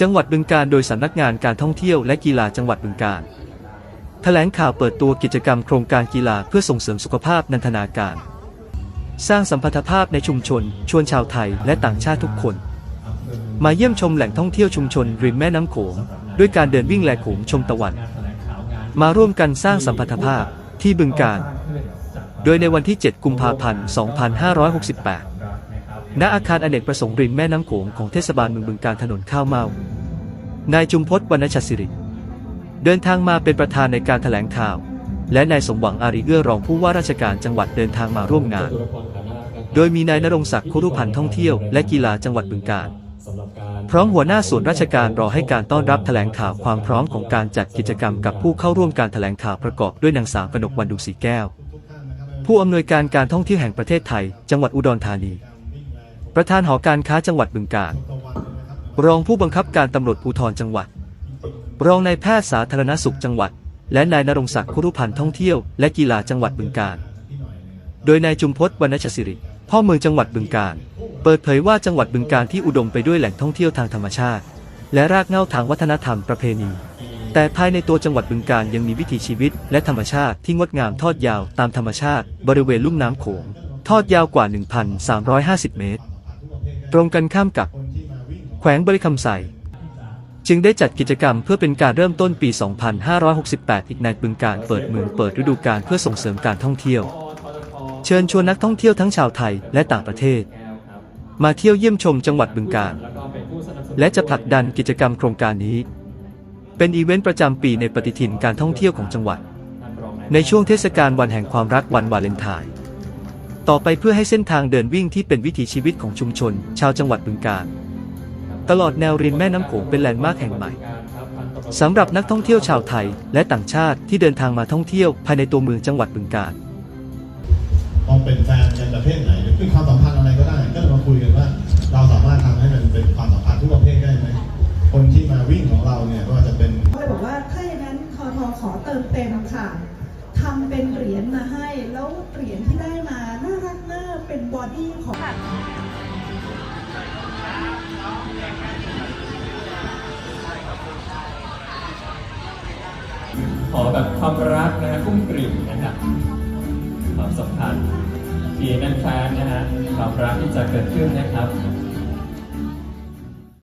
จังหวัดบึงกาฬโดยสำนักงานการท่องเที่ยวและกีฬาจังหวัดบึงกาฬแถลงข่าวเปิดตัวกิจกรรมโครงการกีฬาเพื่อส่งเสริมสุขภาพนันทนาการ สร้างสัมพันธภาพในชุมชน ชวนชาวไทยและต่างชาติทุกคน มาเยี่ยมชมแหล่งท่องเที่ยวชุมชนริมแม่น้ำโขงด้วยการเดินวิ่งแหลโขงชมตะวัน มาร่วมกันสร้างสัมพันธภาพที่บึงกาฬโดยในวันที่ 7 กุมภาพันธ์ 2568 ณอาคารอเนกประสงค์ริมแม่น้ำโขงของเทศบาลเมืองบึงการถนนข้าวเมานายจุมพศวรรณชัดสิริ เดินทางมาเป็นประธานในการแถลงข่าว และนายสมหวังอารีเอื้อรองผู้ว่าราชการจังหวัดเดินทางมาร่วมงาน โดยมีนายนรงศักดิ์คุรุพันธ์ท่องเที่ยวและกีฬาจังหวัดบึงกาฬพร้อมหัวหน้าส่วนราชการรอให้การต้อนรับแถลงข่าวความพร้อมของการจัดกิจกรรมกับผู้เข้าร่วมการแถลงข่าวประกอบด้วยนางสาวกนกวันดุสีแก้ว ผู้อำนวยการการท่องเที่ยวแห่งประเทศไทย จังหวัดอุดรธานี ประธานหอการค้าจังหวัดบึงกาฬรองผู้บังคับการตำรวจภูธรจังหวัด รองนายแพทย์สาธารณสุขจังหวัด และนายนรงศักดิ์คุรุพันธ์ท่องเที่ยวและกีฬาจังหวัดบึงกาฬ โดยนายจุมพศวรรณชศิริ พ่อเมืองจังหวัดบึงกาฬ เปิดเผยว่าจังหวัดบึงกาฬที่อุดมไปด้วยแหล่งท่องเที่ยวทางธรรมชาติ และรากเหง้าทางวัฒนธรรมประเพณี แต่ภายในตัวจังหวัดบึงกาฬยังมีวิถีชีวิต และธรรมชาติที่งดงามทอดยาวตามธรรมชาติ บริเวณลุ่มน้ำโขง ทอดยาวกว่า 1,350 เมตร ตรงกันข้ามกับ แขวงบริคำใสจึงได้จัดกิจกรรมเพื่อเป็นการเริ่มต้นปี 2568 อีกในบึงการเปิดเมืองเปิดฤดูกาลเพื่อส่งเสริมการท่องเที่ยว เชิญชวนนักท่องเที่ยวทั้งชาวไทยและต่างประเทศ มาเที่ยวเยี่ยมชมจังหวัดบึงกาฬและจะผลักดันกิจกรรมโครงการนี้ เป็นอีเวนต์ประจำปีในปฏิทินการท่องเที่ยวของจังหวัด ในช่วงเทศกาลวันแห่งความรักวันวาเลนไทน์ ต่อไปเพื่อให้เส้นทางเดินวิ่งที่เป็นวิถีชีวิตของชุมชน ชาวจังหวัดบึงกาฬตลอดแนวริมแม่น้ำโขงเป็นแลนด์มาร์คแห่งใหม่สำหรับนักท่องเที่ยวชาวไทย และต่างชาติที่เดินทางมาท่องเที่ยวภายในตัวเมืองจังหวัดบึงกาฬต้องเป็นแฟนกันประเภทไหนหรือเป็นความสัมพันธ์อะไรก็ได้ ก็เลยมาคุยกันว่า เราสามารถทำให้มันเป็นความสัมพันธ์ทุกประเภทได้ไหมคนที่มาวิ่งของเราเนี่ยก็จะเป็นก็เลยบอกว่าถ้าอย่างนั้นคอทอขอเติมเต็มค่ะ ทำเป็นเหรียญมาให้ แล้วเหรียญที่ได้มา น่ารักมากเป็นบอดี้ของขอแบบความรักนะฮะกุ้งกริ่มนะครับความสัมพันธ์ที่แน่นแฟ้นนะฮะความรักที่จะเกิดขึ้นนะครับ